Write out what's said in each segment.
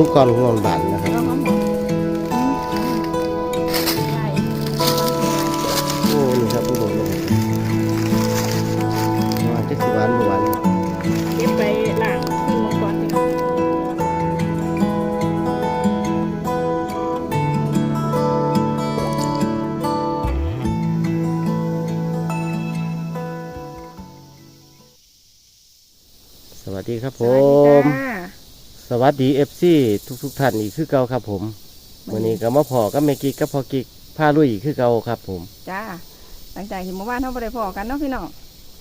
ซุปก่อนของนอนบานนะครับใช่โอ้นี่ครับทุกคนเลยหวานจะสิหวานบ่หวานเก็บไปล้างที่มังกรพี่น้องสวัสดีครับผสวัสดีม วัสดีเอฟซีทุกทุกๆท่านอีกคือเก่าครับ ผมวันนี้ก็มาพอกับแม่กิ๊กกับพ่อกิ๊กพาลุยอีกคือเก่าครับ ผม จ้าหลังจากที่เมื่อวานเราไปได้พอกันเนาะพี่น้อง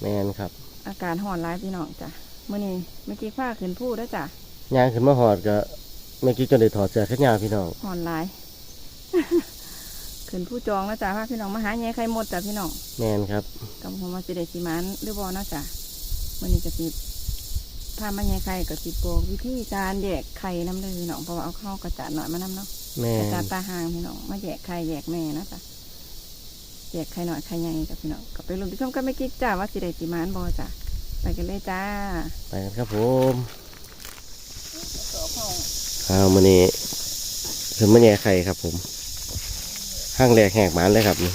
แมนครับ อากาศห่อนร้ายพี่น้องจ้ะมื่อนี้เมื่อกี้ฟ้าขึ้นพูดแล้วจ้ะย่างขึ้นมาหอดก็แม่กิ๊กจนได้ถอดเสื้อแขนยาวพี่น้องห่อนร้าย ขึ้นผู้จองแล้วจ้ะพาพี่น้องมาหาแง่ไข่หมดจ้ะพี่น้องแมนครับกับผมมาสิเดสิมันหรือบอเนาะจ้ะมื่อนี้ก็สิ พามาแง่ไข่ก็สิบอกวิธีการแยกไข่น้ำเลยพี่น้องเพราะว่าเอาเข้ากระจาดหน่อยมาน้ำเนาะแมกระนจาดตาหางพี่น้องมาแยกไข่แยกแม่นะจ้ะแยกไข่หน่อยไข่ใหญ่กับพี่น้องก็ไปลุ้นที่ชมกันไม่กิ๊กจ้าว่าสิเดสิมันบอจ้ะไปกันเลยจ้าไปกันครับผมเอามานี่ขึ้นมาแย่ไข่ครับผมห้างแรกแหกหมานเลยครับนี่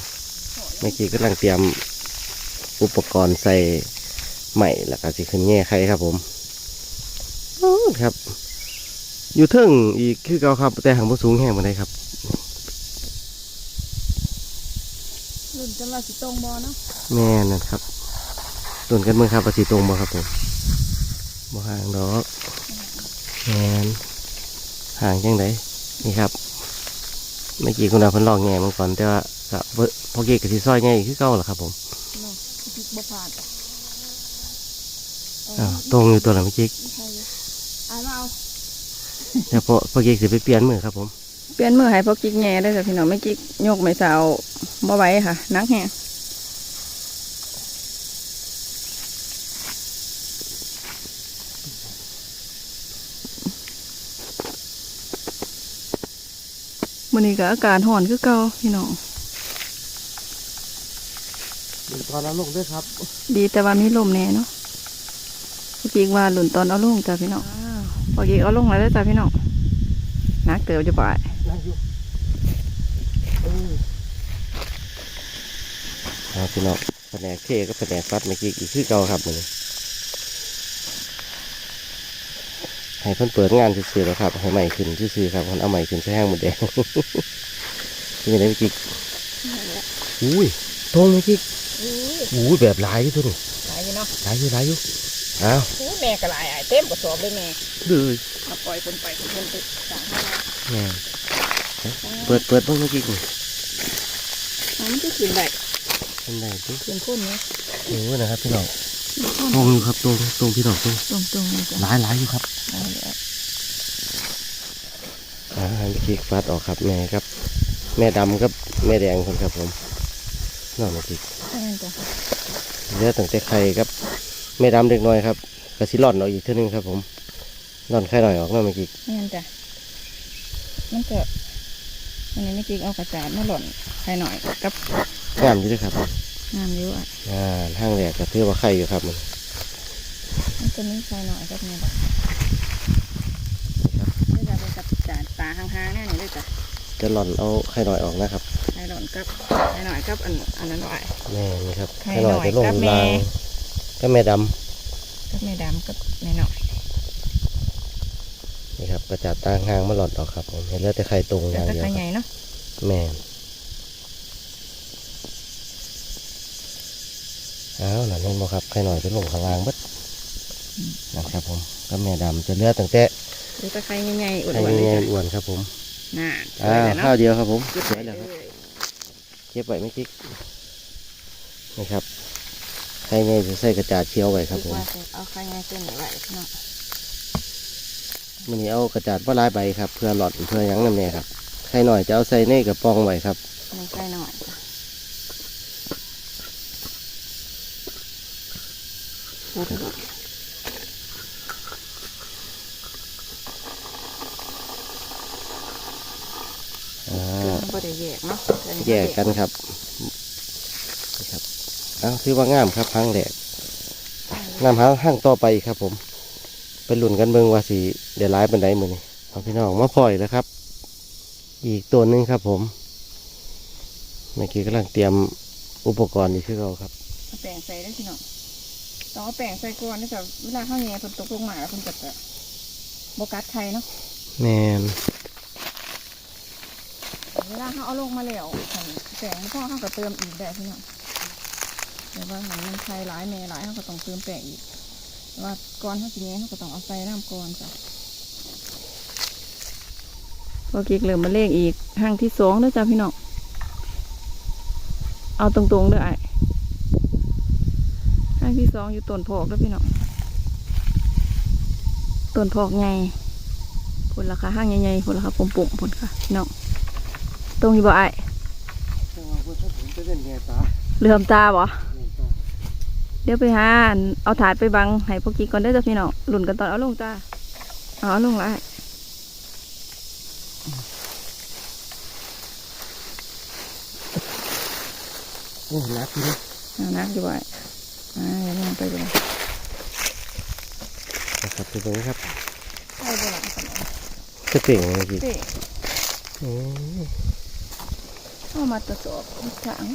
แม่กิ๊กกำลังเตรียมอุปกรณ์ใส่ใหม่แล้วก็สิขึ้นแย่ไข่ครับผมโอ้ ครับ อยู่เทิงอีกคือเก่าครับ แต่หางบ่สูงแห้งมาได้ครับลุ้นจนว่าสิตรงบอเนาะแม่นั่นครับตุนกันเมืองครับประสีตรงบ่ครับผมบ่ห่างดอกแมนห่างจังไดนี่ครับเมื่อกี้คุณดาวเพิ่นลองแง่มันก่อนแต่ว่าก็บ่พอเกกับสีซอยแง่อีกคือเก่าล่ะครับผมเนาะพริกบ่ผ่านอ้าวตรงอยู่ตัวละเมื่อกี้ ใช่อ่านมาเอาแต่พอพอเกสิไปเปลี่ยนมือครับผม เปลี่ยนมือให้พวกกิ๊กแง่ได้อจ้ะพี่น้องไม่กิ๊กยกไม่สาวบ่ไหวค่ะนักแฮงมื้อนี้ก็อากาศร้อนคือเก่าพี่น้องตอนนั้นลงด้วยครับ ดีแต่ว่ามีลมแน่เนาะพวกกิ๊กว่าหลุนตอนเอาลงจ้ะพี่น้อง พวกกิ๊กเอาลงแล้วเด้อจ้ะพี่น้องนักเติบจะบ่ายนั่งอยู่เออเอาพี่น้องแผนกเทก็แผนกฟัดเมื่อกี้อีกคือเก่าครับมือนี้ให้เพิ่นเปิดงานซื่อๆแล้วครับ ให้ใหม่ขึ้นซื่อๆครับเพิ่นเอาใหม่ขึ้นใช้แห้งหมดแดงนี่ไงเมื่อกี้อุ้ยตรงเมื่อกี้อุ้ยแบบหลายอยู่ตัวนี้หลายอยู่เนาะหลายอยู่หลายอยู่อ้าวโอ้ แม่ก็หลายอะเต็มกระสอบเลยแม่เลยเอาปล่อยคนไปคนเพิ่นไปสั่งให้เราแม่เปิดเปิดเบ้างเมื่อกี้นี่อ๋อมันจะกินได้เป็นไงตุ๊กินข้นเนาะโอ้นะครับพี่น้องตรงอยู่ครับตรงตรงพี่น้องตรงตรงตรงๆเลยจ้ะหลายหลายอยู่ครับเอาเลยอะอ่าให้เมื่อกี้ฟัดออกครับแม่ครับ แม่ดำกับแม่แดงคนครับผมน้องเมื่อกี้เอาเลยจ้ะเหลือตั้งแต่ไข่ครับ แม่ดำเด็กน้อยครับ กระสิร่อนออกอีกเท่านึงครับ ผมร่อนไข่หน่อยออกน้องเมื่อกี้นี่นจ้ะมันก็อันนี้ไม่กินเอากระจาดมาหล่นใส่หน่อยกับงามอยู่ด้วยครับน้ำเยอะอะอ่าห้างแรกก็ถือว่าไข่อยู่ครับมันมันจะมีใส่หน่อยกับเนี่ยแบบนี่จะไปกับจานตาห่างๆแน่นี่เลยจ้ะจะร่อนเอาไข่หน่อยออกนะครับใส่หล่นกับใส่หน่อยกับอันอันนั้นหน่อยแม่นี่ครับไข่ไข่หน่อยหน่อยจะลงกับแม่ลางก็แม่ด กับแม่ดำกับแม่หน่อยำนี่ครับกระจัดตั้งห้างมาหลอดออกครับผมเห็นแล้วแต่ไข่ตรงอแต่ย่างตะเดียวไคร้คใหรับญ่เนาะแม่นอ้าวนั่นเห็นบ่ครับไข่หน่อยจะลงข้างล่างเบิดนะครับผมก็แม่ดำจะเหลือตั้งแต่หรือตะไคร้ใหญ่ๆอ้วไข่นๆเลยใหญ่จ้ะๆอ้วนครับผมน่าสวอ่ายแล้วข้าเนาะวเดียวครับผมเก็บสไว้วยเลแล้วครับยเก็บไว้ไม่คิกนี่ครับไข่ใหญ่จะใส่กระจาดเชียวไว้ครับผมว่าจะเอาไข่ใหญ่เส้นไหวเนาะมันนี้เอากระจาดว่าลายใบครับ เพื่อหลอดเพื่อหยังนั่นเองครับไข่หน่อยจะเอาใส่ในกระป๋องไว้ครับไม่ใส่หน่อยพูดถึงอ่าบ่ได้แยกเนาะแยกกันครับนี่ครับเอาถือว่างามครับห้างแดกงามห้างห้างต่อไปครับ ผมเป็นหลุ่นกันเบิ่งว่าสีเดี๋ยวร้ายเป็นไดมือนี่เอาพี่น้องมาปล่อยแล้วครับ อีกตัวหนึ่งครับ ผมเมื่อกี้กำลังเตรียมอุปกรณ์อยู่ที่เราครับเอาแป้งใส่ได้พี่น้องต้องเอาแป้งใส่ก่อนนี่จ้ะเวลาข้าวแง่ฝนตกลงมาแล้วคนจะจะโบกัดไข่เนาะแมนเวลาเขาเอาลงมาแล้วหั่นแป้งพ่อเขาก็เติมอีกได้พี่น้อง แต่ว่าหันมันไข่หลายแม่หลายเขาก็ต้องเติมแป้งอีกแต่ว่าก่อนเขาสิแง่เขาก็ต้องเอาใส่น้ำก่อนจ้ะพอกิ๊กเหลือมาเลขอีกห้างที่สองเด้อจ้ะพี่น้องเอาตรงๆเด้อไอ้ห้างที่สองอยู่ต้นพอกเด้อพี่น้องต้นพอกใหญ่ผลราคาห้างใหญ่ๆผลราคาปุ่มๆผลค่ะพี่น้องตรงอยู่บ่ไอ้เหลื่อมตาบ่ เดี๋ยวไปหาอันเอาถาดไปบังให้พวกกิ๊กก่อนเด้อจ้ะพี่น้องหลุ่นกันตอนเอาลงตาเอาเอาลงละไอ้โอ้นักพี่นะเอานักอยู่บ่ไอ้อ่าอย่าลงไปเลยนะครับดูตรงนี้ครับใช่บ่ล่ะขนมจะเปล่งเมื่อกี้เป๊ะอืมเอามาตรวจสอบอีกครั้ง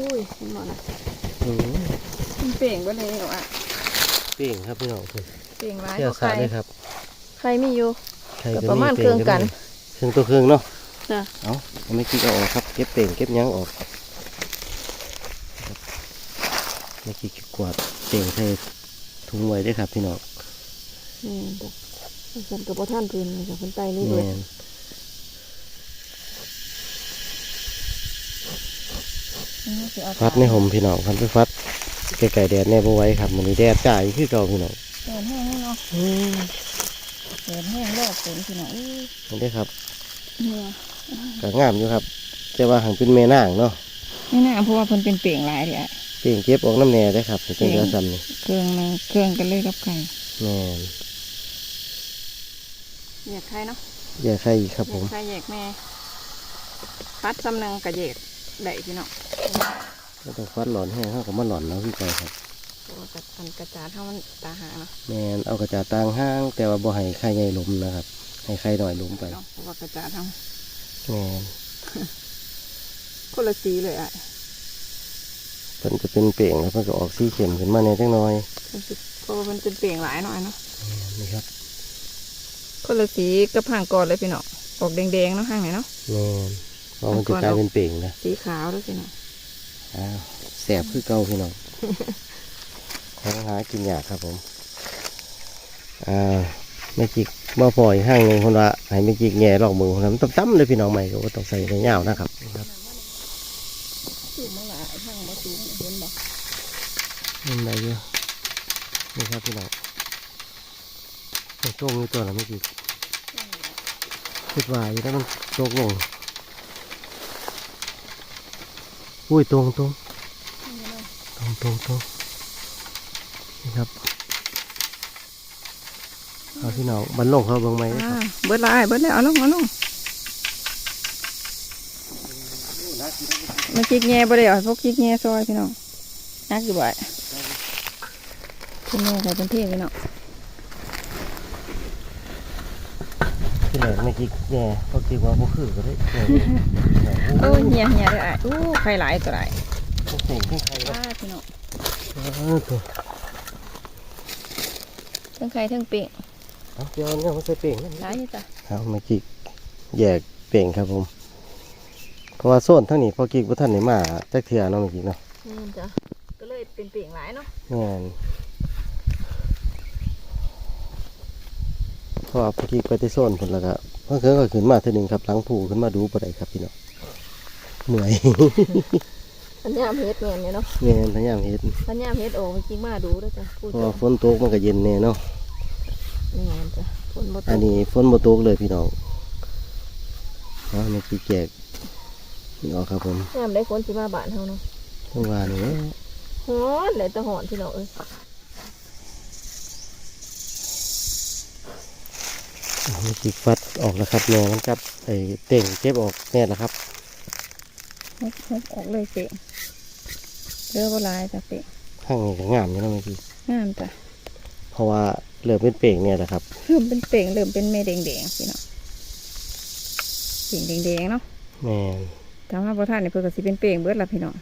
อุ้ยเห็นบ่นะอืมมันเปล่งบ่เลยเหรออะเปล่งครับพี่น้องเปล่งร้ายเที่ยวก็ใครสาเลยครับใครมีอยู่ ใครก็ก็ประมาณปล่เครื่องกัน เครื่องตัวเครื่องเนาะจ้ะเอาเอาไม่คิดเอาออกครับเก็บเปล่งเก็บหยั้งออกครับไม่คิดกวาดเปล่งใส่ถุงไว้ด้วยครับพี่น้องนี่จ้ะฉันกับพ่อท่านพื้นจากคนใต้นี่แมด้วยน ฟัดในห่มพี่น้องคันไปฟัดไก่ๆแดดแน่บ่ไหว้ครับมันนี้แดดจ่ายคือเก่าพี่น้องแดดแห้งเนาะแดดแห้งรอบฝนพี่น้องอื้อนี่ได้อครับเนี่ยก็งามอยู่ครับแต่ว่าหังเป็นแม่นางเนาะไม่น่าเพราะว่าเพิ่นเป็นเปล่งหลายเลยอะเปล่งเก็บออกน้ำแหน่ได้อครับเป็นเรือซ้ำนี่เครื่องนึงเครื่องกันเลยกับไข่แม่นแยกไข่เนาะแย่ไข่อีกครับแยผกมไข่แยกแม่ฟัดซ้ำนึงกับแยก ได้พี่น้องก็ต้องฟัดหลอนแห้งเข้ากับมันหลอนแล้วพี่ไก่ครับตัวกระอันกระจาดเท่ามันตาหาเนาะแม่นเอากระจาดต่างห้าง แต่ว่าบ่ให้ไข่ใหญ่ล้มนะครับ ให้ไข่หน่อยล้มไปเนาะเพราะว่ากระจาดเท่าแม่นคนละสีเลยอะเพิ่นจะเป็นเปล่งแล้วเพิ่นก็ออกสีเข้มขึ้นมาในจังน้อยรู้สึกเพราะว่ามันเป็นเปล่งหลายหน่อยเนาะนี่ครับคนละสีกับห่างก่อนเลยพี่น้องออกแดงๆเนาะห่างไหนเนาะแม่น เพราะมันจะกลายเป็นเปล่งนะสีขาวด้วยพี่น้องอ้าวแสบคือเก่าพี่น้องหาหากินยากครับผมอ่าไม่จิกบ่ปล่อยห้างหนึ่งคนละให้ไม่จิกแง่ลอกมือคนละมันต้องตั้มเลยพี่น้องใหม่ก็ว่าต้องใส่ในยาวนะครับครับสูงมาหลายห่างมาสูงเห็นบ่มันได้เยอะนี่ครับพี่น้องโชคมีตัวละไม่จิกคิดว่าอยู่แล้วมันโชคลง อุ้ยตรงตรงตรงตรงตรงนี่ครับเอาพี่น้องบันลงเขาเบิ่งไหมนะคอ่ารับเบิดหลายเบิดแล้วเอาลงเอาลงมันจิกแง่บ่ได้เอาพวกจิกแง่ซอยพี่น้องนักอยู่บ่อยคุณแม่ใส่เป็นเทพพี่น้องที่แรกไม่จิกแง่เพราะคิดว่าบ่คือก็ได้แง่เออเหี่ยเหี่ยเลยอะอู้ไข่หลายตัวหลายเสียงที่ใครวะว้าพี่น้องเออตัวทั้งไข่ทั้งเป่งเอาเดี๋ยวเนี่ยมันใส่เป่งนั่นหลายอยู่จ้ะเอาไม่จิกแยกเป่งครับผม เพราะว่าโซนทั้งนี้พอกิกบ่ทันได้มาจักเทื่อเนาะไม่จิกเนาะนี่จ้ะก็เลยเป็นเป่งหลายเนาะแม่นเพราะว่าพอกิกไปที่โซนพุ่นแล้วก็ เพิ่นก็ขึ้นมาเทื่อหนึงครับหลังผูขึ้นมาดูบ่ได้ครับพี่น้องเหนื่อยพันยามเฮ็ดเงินเนี่ยเนาะแม่นพยายามเฮ็ดพันยามเฮ็ดโอ้จริงมาดูด้วยจ้ะพูดเพราะจ้ะว่าฝนตกมันก็เย็นแน่เนาะนี่ไงจ้ะฝนบ่ตอันกนี้ฝนบ่ตกเลยพี่น้องเนาะไม่กี่แจกนี่ออกครับผมยามได้ฝนสิมาบ้านเฮาเนาะเมื่อวานนี้ฮ้อนเลยแตะหอนพี่น้องเอ้ย จิกฟัดออกแล้วครับแม่มันกับไอ้เต่งเจ็บออกแน่แล้วครับฮบฮบออกเลยเป่งเรือบ่หลายจ้ะเป่งข้างนี้ก็งามอยู่นะเมื่อกี้งามจ้ะเพราะว่าเหลือเป็นเป่งเนี่ยแหละครับคเริ่มเป็นเป่งเริ่มเป็นเม็ดแดงๆพี่น้องเป่งแดงๆเนาะแม่นแต่ว่าพอท่านนี่เพิ่นก็สิเป็นเป่งเบิดละพี่น้อง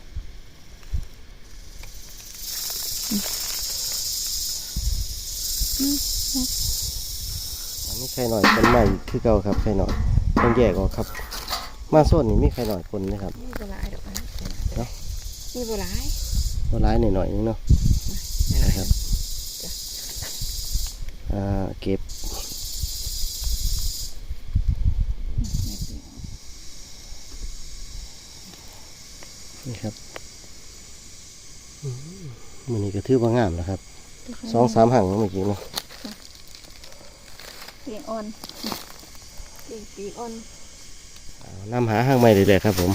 อืม อันนี้ไข่หน่อยคนใหม่คือเก่าครับไข่หน่อยต้องแยกออกครับ มาโซนนี้มีไข่หน่อยคนนะครับนี่โบราณดอกนะเนาะนี่โบราณตัวร้ายหน่อยๆนึงเนาะนะครับอ่าเก็บนี่ครับอืมมันนี้ก็ถือว่างามแล้วครับสองสามหังเมื่อกี้เนาะเปียงอ่อนเปียงปีกอ่อนเอานำหาห้างใหม่เลยเลยครับผม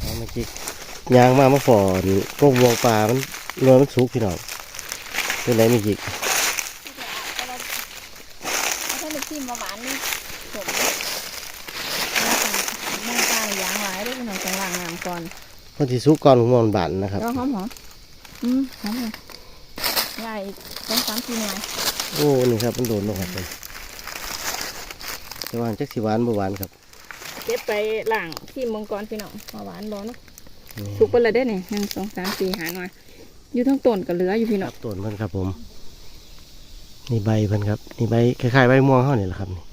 เอาเมื่อกี้ยางมาเมื่อฝอนกบวงปลามันเนื้อมันสุกพี่น้องเป็นไรเมื่อกี้ถ้าเป็นจิ้มประมาณนี้ผมไม่ตายยางหลายด้วยพี่น้องจังหลังน้ำก่อนคนที่สุกก่อนของมันบานนะครับก็หอมหอมอืมหอมเลยใหญ่ ต้องสามสี่หน่วยโอ้นี่ครับมันโดนลงครับผมจะหวานจักสิหวานบ่หวานครับเก็บไปหลังที่มังกรพี่น้องมาหวานบอเนาะนี่สุกไปเลยได้เนี่ยหนึ่งสองสามสี่หาหน่อยอยู่ทั้งต้นกับเหลืออยู่พี่คน้รัองบต้นเพิ่นครับ ผมนี่ใบเพิ่นครับนี่ใบคล้ายๆใบม่วงเฮานี่แหละครับนี่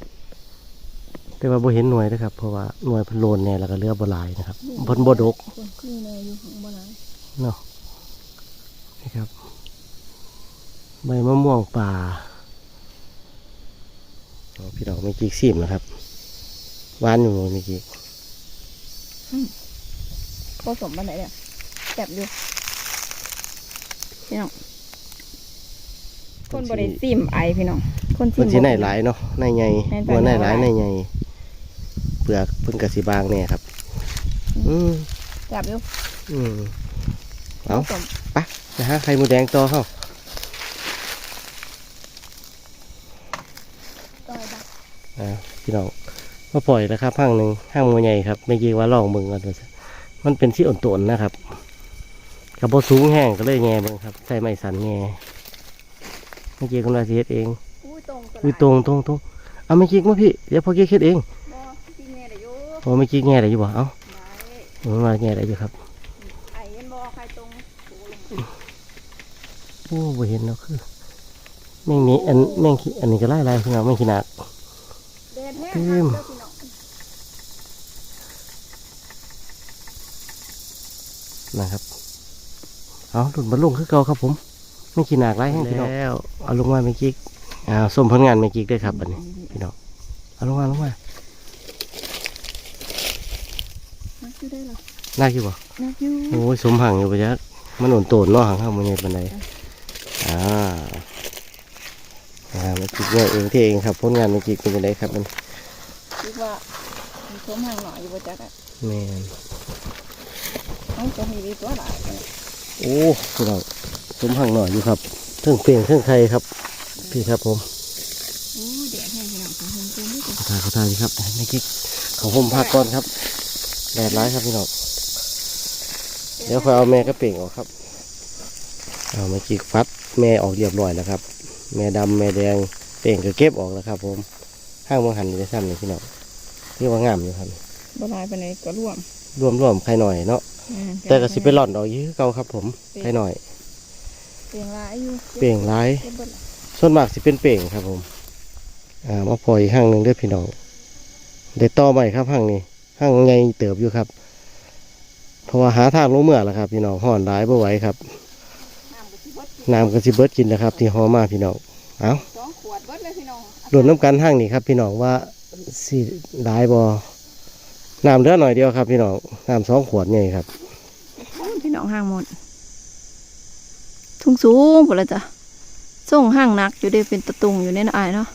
แต่ว่าบ่เห็นหน่วยนะครับ เพราะว่าหน่วยเพิ่นโลนแน่แล้วก็เหลือบ่หลายนะครับเพิ่นบ่ดกคนขึ้นเลยอยู่ของบ่หลายเนาะนี่ครับ ใบมะม่วงป่าเอาพี่ดอกไม่กีกซีมนะครับหวานอยู่เมื่อกี้ผสมบันไหนเนี่ยแซ่บอยู่พี่น้องคนบริซิมไอพี่น้องคนซิเพิ่มนสิในหลายเนาะในใหญ่ในใจบ่ในหลายหลายในใหญ่เปลือกเพิ่นก็สิบางแน่ครับ อืมแซ่บอยู่อืมเอาผสมนะฮะไข่หมูแดงต่อเข้า ต่อยบัก อ่า พี่น้องมาปล่อยแล้วครับห้างหนึ่งห้างหมูใหญ่ครับไม่กี่ว่าลองเบิ่งก่อนว่าซั่นมันเป็นที่อ่อนโตนนะครับกับบสูงแห้งก็เลยแง่เบิ่งครับใส่ไม้สันแง่เมื่อกี้คุณราศีเฮ็ดเองอุ้ยตรงตัวอุ้ยตรงตรงตรงเอาไม่กี้มาพี่เดี๋ยวพอกี้เฮ็ดเองบ่จริงเนี่ยเดี๋ยวอยู่พอไม่กี้แง่ได้อยู่บ่เอ้าได้มันมาแง่ได้อยู่ครับไอเห็นบ่ใครตรงโอ้ลงโอ้บ่เห็นแล้วคือแม่งนี้อันแม่งขี้อันนี้ก็ไล่ไล่พี่น้องแม่งขี้หนักแดดแห้งอืครับมเด้อพี่น้องนะครับ เอาหลุดมาลงคือเก่าครับผม ไม่ขี้หนักไล่ให้พี่น้องแล้วเอาลงมาไม่กี้อ่าส้มผลงานไม่กี้ด้วยครับอันนี้พี่น้องเอาลงมาลงมานักอยู่ได้เหรอลากอยู่บ่นักอยู่โอ้ยสมหังอยู่ปะจ๊ะมันหนุนโตนเนาะหังข้างมันเนี่ยปันใดอ่าอ่าเมื่อกี้เนี่ยเองที่เองครับผลงานเมื่อกี้เป็นยังไงครับมันคิดว่ามีสมห่างหน่อยอยู่บ่จักอะแมนต้องจะมีดีตัวหลายเลยโอ้พี่น้องสมหังหน่อยอยู่ครับเทิงเปลี่ยนเทิงไทยครับ พี่ครับผมโอ้ยแดดแห้งพี่น้องของผมเต็มที่สุดขอทานขอทานครับเมื่อกี้ของผมพักก่อนครับแดดร้ายครับพี่น้องเดี๋ยวคอยเอาแม่ก็เปล่งออกครับ เอาเมื่อกี้ฟัดแม่ออกเรียบร้อยแล้วครับ แม่ดำแม่แดงเปล่งก็เก็บออกแล้วครับ ผมห้างบางหันอยู่ในซ้ำนี่พี่น้องเรียกว่างามอยู่ครับบ่หลายปานใดก็ร่วมรวมรวมๆใครหน่อยเนาะอ่าแต่ก็สิไปหล่อนออกอยื้อเก่าครับ ผมใครหน่อย เปลียงหลายอยู่เปล่งร้ายเก็บเบิดละส่วนมากสิเป็นเปล่งครับ ผมอ่ามาปล่อยห้างหนึ่งเด้วยพี่น้องเด็ดต่อใหม่ครับห้างนี้ห้างใหญ่เติบอยู่ครับเพราะว่าหาทางลงเมื่อแล้วครับ พี่น้องห่อนร้ายบ่ไหวครับ น้ำก็สิเบิดน้ำก็สิเบิดกินนะครับ ที่หอมาพี่น้องเอาสองขวดเบิดเลยพี่น้องหล่นน้ำกันห้างนี้ครับ พี่น้องว่าสิร้ายบ่น้ำเหลือหน่อยเดียวครับ พี่น้องน้ำสองขวดใหญ่ครับ พี่น้องห่างหมด ทุ่งสูงพุ่นละจ้ะส่งห่างหนักอยู่เด้เป็นตะตุงอยู่ในน่ะอายเนาะ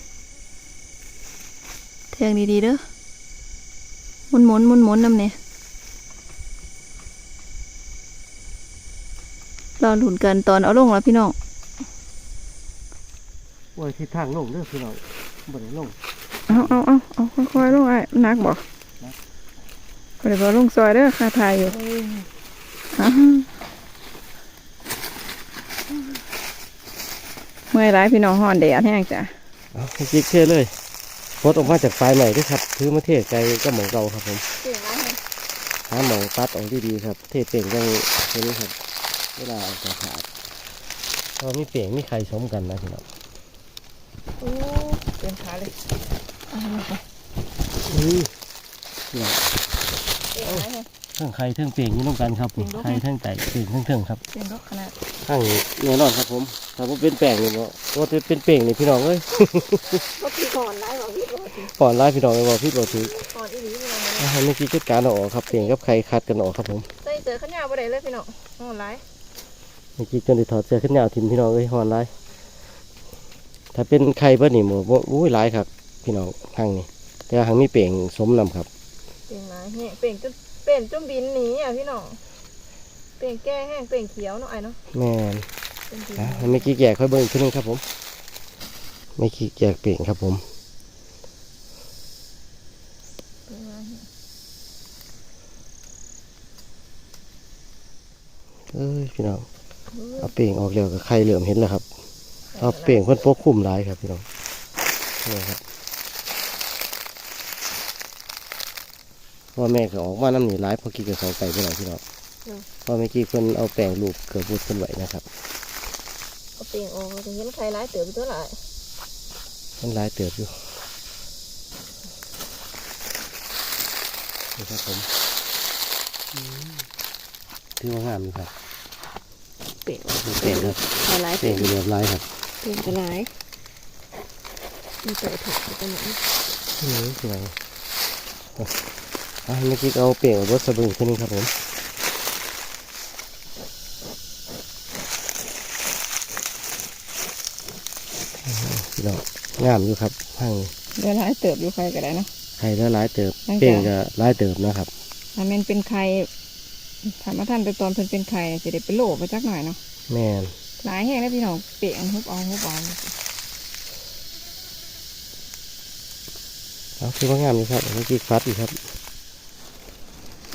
แทงดีๆเด้อหมุนหมุนหมุนหมุนๆน้ำเนี่ย รอหลุนกันตอนเอาลงแล้วพี่น้องโอ้ยทิศทางลงเด้อพี่น้องบ่ได้ลงเอาเอาเอาเอาค่อยๆลงไอ้หนักบอกก็เลยบอกลงซอยเด้อคาทายอยู่อ่าฮะเหมือนมื่อยร้ายพี่น้องห่อนแดดแห้งจ้ะเอาให้จิกเทเลยพดออกมาจากไฟใหม่ด้วยครับถือมาเทไกลก็หมองเราครับผมเก่งร้ายหาหมองตัดออกดีๆครับ เทเปล่งยังเห็นครับ เวลาออกจากขาดพอมีเปล่งมีใครชมกันนะพี่น้องโอ้เต็มขาเลยเอาลงไปอุ้ยเนี่ยเก่งร้ายเลยเทั้งใครเทั้งเปล่งนี่ต้องกันครับผมเปล่งลูกใครเทั้งไก่เปล่งเทั้งเทิงครับเก่งรกขนาดข้างแน่นอนครับผมถ้าผมเป็นแป้งนี่บ่ว่าจะเป็นเปล่งนี่พี่น้องเอ้ยก็คือก่อนร้ายบอกพี่บอกทีก่อนไล่พี่น้องไปบอกพี่บอกถือก่อนอีหลีพี่น้องเลยอ่าให้เมื่อกี้จัดการเอาออกครับเปล่งกับใครคัดกันออกครับผมใส่เจอข้าวเหนียวบ่ได้เลยพี่น้องห่อนร้ายเมื่อกี้จนได้ถอดเสื้อขึ้นยาวทิมพี่น้องเอ้ยหอนไล่ถ้าเป็นใครเบิ้นี่หมูบ่อุ้ยหลายครับ พี่น้องทางนี้แต่ว่าทางมีเปล่งสมนำครับเก่งร้ายแห้งเป่งจนเป่งจนบินหนีอะพี่น้องเป่งแก้แห้งเป่งเขียวเนาะไอ้เนาะแม่นเป็นบินอะให้เมื่อกี้แกะค่อยเบิ้งอีกทีนึงครับผมเมื่อกี้แกะเปล่งครับผมเก่งร้ายแห้งเอ้ยพี่น้อง เฮ้ยเอาเปล่งออกแล้วก็ใครเหลื่อมเห็นแล้วครับเอาเปล่งเพิ่นโปกคุ้มหลายครับพี่น้องนี่ครับพ่อแม่ก็ออกมาน้ำหนีหลายพอกี้กับเขาไก่ไปหน่อยพี่น้องเพอเมื่อกี้เพิ่นเอาแป้งลูกเกือบบุดเพิ่นไว้นะครับเอาเป่งออกเราจะเห็นใครร้ายเติบไปเท่าไหร่มันหลายเติบอยู่นี่ครับผมอืมถือว่างามอยู่ครับ เป่งมีแป้งครับใครร้ายแป้เป่งงเรียบร้อยครับเป่งกระร้ายมีเตะถูกไปไหนนี่พี่น้องอะเมื่อกี้เอาแป้งเอารสสะบึงขึ้นงครับผมพี่น้องงามอยู่ครับห้างเดี๋ยวร้ายเติบอยู่ใครก็ได้เนาะไข่แล้วหลายเติบตั้งแต่เป้งก็หลายเติบนะครับถ้ามันเป็นไข่ ถามว่าท่านไปตอนเพิ่นเป็นไข่จะได้เป็นโหลไปจักหน่อยเนาะแม่นหลายแห้งแล้วพี่น้องเปะอันฮุบเอาฮุบเอาเอาคือว่างามอยู่ครับเมื่อกี้ฟัดอยู่ครับ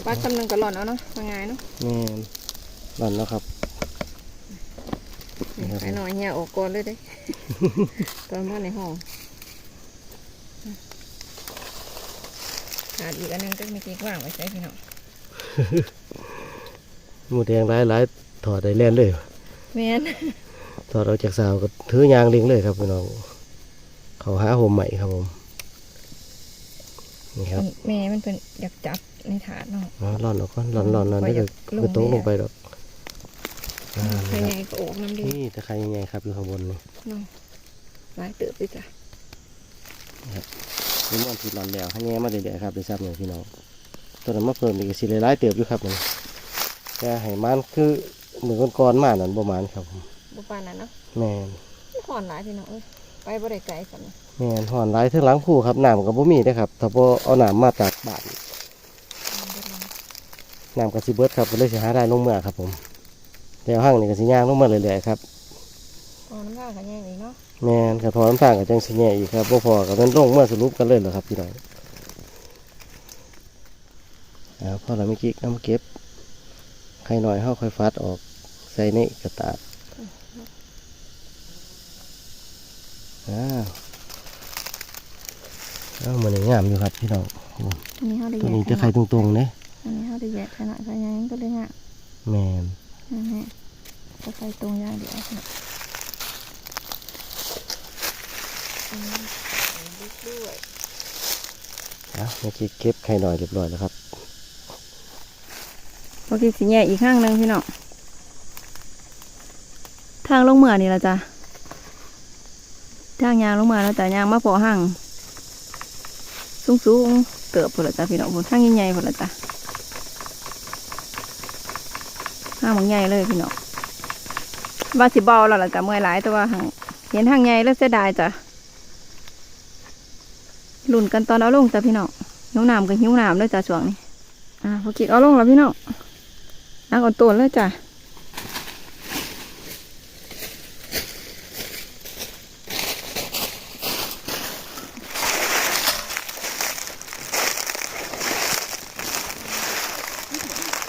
ปัดคำนึงก็หล่อนเอาเนาะมาง่ายเนาะแม่นหล่อนแล้วครับนี่ครับไอ้หน่อยเหี่ยออกก่อนเลยเด้ตอนว่าในห้องขาดอีกอันหนึงก็ไม่กี่ว่างไว้ใช้พี่น้อง หมูแดงหลายหลายถอดได้แล่นเลยแม่นถอดออกจากสาวก็ถือยางเลิงเลยครับพี่น้องเขาหาโฮมใหม่ครับผมนี่ครับแม่มันเป็นอยากจับในถาดเนาะอ๋อหล่อนออกก่อนหล่อนหล่อนหล่อนไปได้อก็ยากลงคือโต๊ะแม่ลงไปดอกอ่าใครนี่ไงครับก็ออกน้ำดีนี่ตะไคร้ยังไงครับอยู่ข้างบนนี่เนาะหลายเติบด้วยจ้ะนี่มันติดหล่อนแล้วให้แง่มาเรื่อยๆครับได้ซับหน่อยพี่น้อง ตัวนั้นมาเพิ่มอีกสิหลายๆเติบอยู่ครับมันแต่ให้มันคือเหมือนก้อนๆมานั่นประมาณครับผมบุปานนั้นเนาะแม่นหอนหลายพี่น้องเอ้ยไปบ่ได้ไกลสันนะแม่นหอนหลายเทั้งหลังผู้ครับน้ำกับบ่มีเด้อครับถ้าบ่เอาน้ำมาจากบ้านน้ำกับสิเบิดครับก็เลยสิหาได้ลงเมื่อครับผมแล้วห้างนี่ก็สิย่างลงมาเรื่อยๆครับอ๋อน้ำผ้ากันแย่งอีกเนาะแม่นกระถอนต่างกับจังสิแย่อีกครับบ่พอกับมันลงเมื่อสรุปกันเลยเหรอครับพี่น้อง เอาพอเราไม่กิ๊กเอามาเก็บใครหน่อยเฮาค่อยฟัดออกใส่ในกระตาดอ้าวเอามันงามอยู่ครับพี่น้องอันนี้เขาได้ตัวแยนี้กจะใครตรงๆเนี่ยอันนี้เขาได้แยกขนาดขยายก็เลยฮะแมนนั่นแหละก็ใส่ตรงย่างเดียวค่ะอันนี้ใส่ดิบด้วยอะเมื่อกี้เก็บไข่หน่อยเรียบร้อยแล้วครับ พอกี้สิแยกอีกข้างหนึงพี่น้องทางลงเหมือนี่ละจ้ะทางยางลงมาแล้วจ้ะยางมาพอห่างสูงสูงๆเติบพอละจ้ะพี่น้องพนทางใหญ่ๆพอละจ้ะห้างบางใหญ่เลยพี่น้องว่าสิเบาแล้วละจ้ะเมื่อยหลายแต่ว่าห่างเห็นทางใหญ่แล้วเสียดายจ้ะหลุนกันตอนเอาลงจ้ะพี่น้องหิวน้ำกับหิวน้ำเลยจ้ะช่วงนี้อ่าพอกิกเอาลงแล้วพี่น้อง นักอ่อนตัวเลยจ้ะ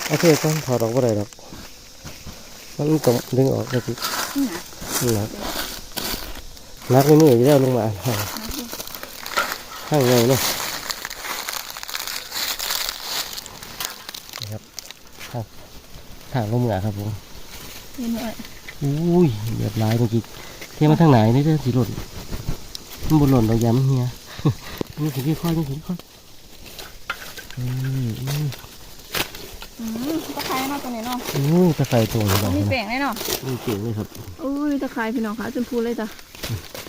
โอเคต้องถอดออกบ่ได้หรอกมันต้องดึงออกเมื่อกี้นี่นะนักไม่มืออยู่แล้วลงมานะพี่ข้างในเนาะนะครับทาง ทางลงเหนือครับผมนี่หน่อยอุ้ยเหยียบหลายเมื่อกี้เทมาทางไหนนี่เด้อสีหล่นมันบนหล่นเราย้ำเฮียนี่ถึงค่อยๆนี่ถึงค่อยอืมอืมอืมตะไคร้เนาะตัวนี้เนาะอุ้ยตะไคร้ตรงนี้มีเนาะแป้งแน่เนาะนี่เก่งเลยครับอุ้ยตะไคร้พี่น้องคะจนพูเลยจ้ะ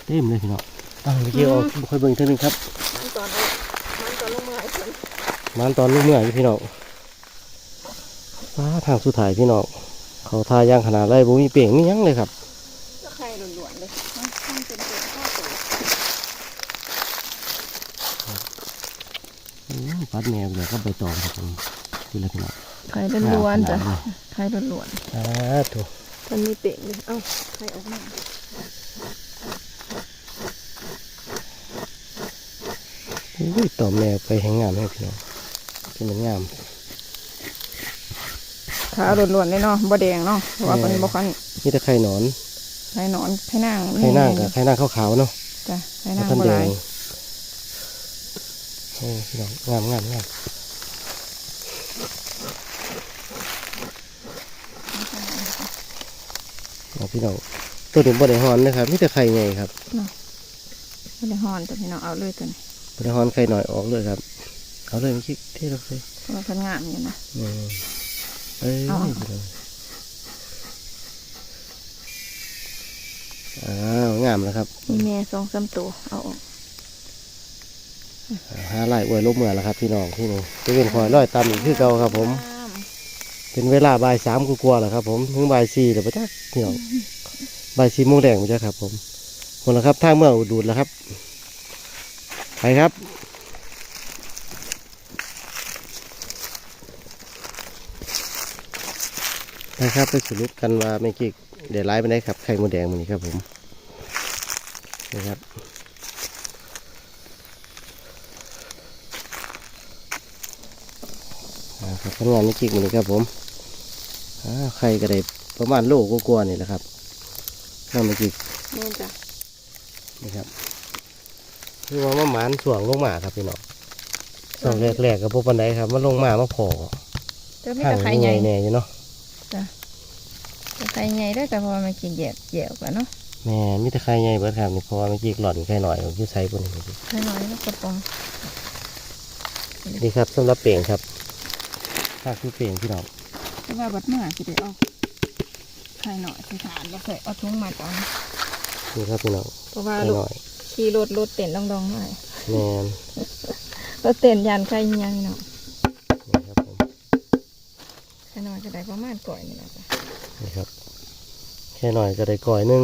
เต็มเลยพี่น้องอะเมื่อกี้เอาค่อยเบิ่งเท่านึงครับมันตอนเอามันตอนลงมือไอ้คนมันตอนลูกเมื่อยอยู่พี่น้อง ฟ้าทางสุดท้ายพี่น้องเขาทาย่างขนาดไรบุมีเปล่งมีหยังเลยครับตะไคร้ล้วนๆเลยมันมันเป็นเป็นข้าวตัวอืมปัดแมวเลยก็ใบตองครับผมพี่ละพี่น้องไข่ล้วนๆจ้ะไข่ล้วนอ่าถูกๆมันมีเป่งเลยเอ้าไข่ออกมาอุ้ยตอมแมวไปแหงงามให้พี่น้องเป็นมันงาม ขาล้วนๆเลยเนาะบ่แดงเนาะเพราะว่าเป็นบ่คันนี่แต่ไข่หนอนไข่หนอนไข่นางไข่นางกับไข่นางขาวๆเนาะจ้ะไข่แล้นาวงท่านบ่แดหลางยโอ้พี่น้องงามงามงามเอาพี่น้องตัวนี้บ่ได้ฮอนนะครับมีแต่ไข่ใหญ่ครับบ่ได้ฮ้อนจ้ะพี่น้องเอาเลยตัวนี้บ่ได้ฮอนไข่หน่อยออกเลยครับ เอาเลยมันคิดเท่เราเลยเพราะว่าเพิ่นงามอยู่นะอืม เอ้ยเอาพี่น้องอ้าวงามแล้วครับมีแม่สองสามตัวเอาออกหาไหลายอวยลบเมื่อแล้วครับพี่น้องที่นี่จะเป็นคอยร้อยตามอีกคือเก่าครับ ผม เป็นเวลาบ่ายสามกลัวาๆแล้วครับ ผมถึงบ่ายสี่แล้วปะจ๊ะพี่น้องบ่ายสี่โมงแดงปะจ๊ะครับ ผมหมดแล้วครับทางเมืองอุดูดแล้วครับไปครับ ไปครับไปสรุปกันว่าไม่กี่เดี๋ยวไล่ไปได้ครับไข่มดแดงมันนี้ครับผมนี่ครับอ่าครับทำงานไม่จิกมันนี้ครับผมอ่าไข่ก็ได้ประมาณโลกกว่าๆนี่แหละครับน้ำไม่จิกนี่จ้ะนี่ครับคือว่ามาหมานส่วงลงมาครับพี่น้องส่วงแรกๆกับพวกปันไดครับมันลงมามาพอเจอมีข้างแต่ไข่ใหญ่แน่ๆอยู่เนาะ แต่ไข่ใหญ่ได้อแต่เพราะว่ามันกินแยกแยกกันเนาะแม่มีแต่ไข่ใหญ่เบิดครับนี่เพราะว่าไม่จิกหล่อนไข่หน่อยอยู่ใส่บนนี้ไข่น้อยแล้วกระป๋องนี่ครับสำหรับเปล่งครับถ้าคือเปล่งพี่น้องแต่ว่าบัดเมื่อสิได้เอาไข่หน่อยสิฐานแล้วใส่เอาถุงมาก่อนนี่ครับพี่น้องเพราะว่าไข่ลูหกน่อยขี่รถรถเต้นดองๆหน่อยแม่นรถเต้นยันไข่ยังเนาะ ก็ได้ประมาณก่อยนี่แหละจ้ะนี่ครับ แค่หน่อยก็ได้ก่อยหนึง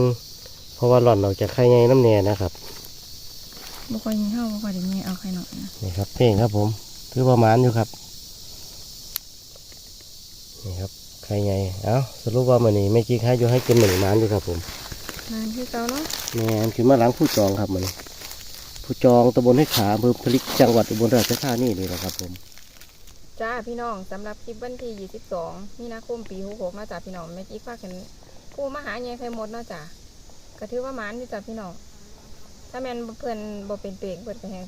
เพราะว่าหล่อนออกจากไข่ใหญ่น้ำแน่นะครับบ่ค่อยมีเฮาบ่ค่อยได้มีเอาไข่น้อยนะนี่ครับ เพลงครับผมคือประมาณอยู่ครับ นี่ครับใครไงเอ้าสรุปว่ามันนี่ไม่กี่ใครอยู่ให้กินหนึ่งมานอยู่ครับผมนานคือเก่าเนาะแม่นคือมาหล้างผู้จองครับมันผู้จองตำบลให้ขาอำเภอพลิกจังหวัดอุบลราชธานีนี่แหละครับผม จ้าพี่น้องสำหรับคลิปวันที่ 22 มีนาคมปี66มาจ้าพี่น้องแม่กิ๊กฝากเห็นผู้มาหาใหญ่ไข่มดเนาะจ้ะก็ถือว่าหมานอยู่จ้าพี่น้อง ถ้าแม่นบ่เพิ่นบ่เป็นเปลงเพิ่นก็แฮง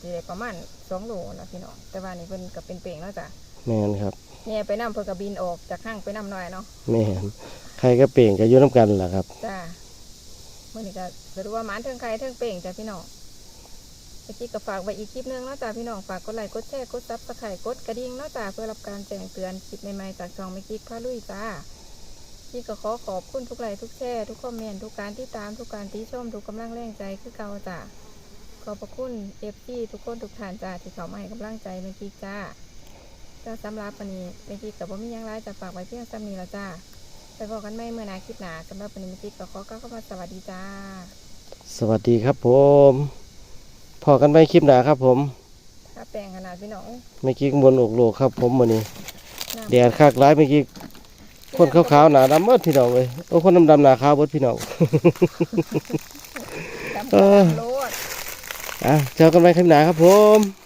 สิได้ประมาณ2โลนะพี่น้อง แต่ว่านี่เพิ่นก็เป็นเปลงแล้วจ้ะแม่นครับแย่ไปนํเพิ่นก็บินออกจากห้างไปนํหน่อยเนาะแม่นใครก็เปล่งก็อยุ่น้ำกันแหละครับ จ้ามื้อนี้ก็ถือว่าหมานเทิงไข่เทิงเปลงจ้ะพี่น้อง เมื่อกี้ก็ฝากไว้อีกคลิปหนึงเนาะจ้ะพี่น้องฝากกดไลค์กดแชร์กด Subscribe กดกระดิ่งเนาะจ้ะเพื่อรับการแจ้งเตือนคลิปใหม่ๆจากช่องแม่กิ๊กพาลุยจ้าพี่ก็ขอขอบคุณทุกไลค์ทุกแชร์ทุกคอมเมนต์ทุกการที่ตามทุกการที่ชมทุกกำลังแรงใจคือเก่าจ้ะขอบพระคุณเอฟซีทุกคนทุกท่านจ้าที่เขามาให้กำลังใจเมื่อกี้จ้าจ้าสำหรับวันนี้เมื่อกี้กับว่ามียังไรจะฝากไว้เพียงซ้ำนี้แล้วจ้าไปบอกกันไม่เมื่อหนาคลิปหนาสำหรับวันนี้เมื่อกี้ก็ขอกล่าวเข้ามาสวัสดีจ้า สวัสดีครับผม พอกันไปคลิปหนาครับผมถ้าแปลงขนาดพี่น้องไม่กี่บนอกโลกครับ ผมวันนี้น้ำแดดคักร้ายเมื่อกี้คนขาวๆหนาดำเมื่อพี่น้องเลยโอ้คนดำๆหนาขาวเบิดพี่น้องดำเออโลดอะเจอกันใหม่คลิปหนาครับผม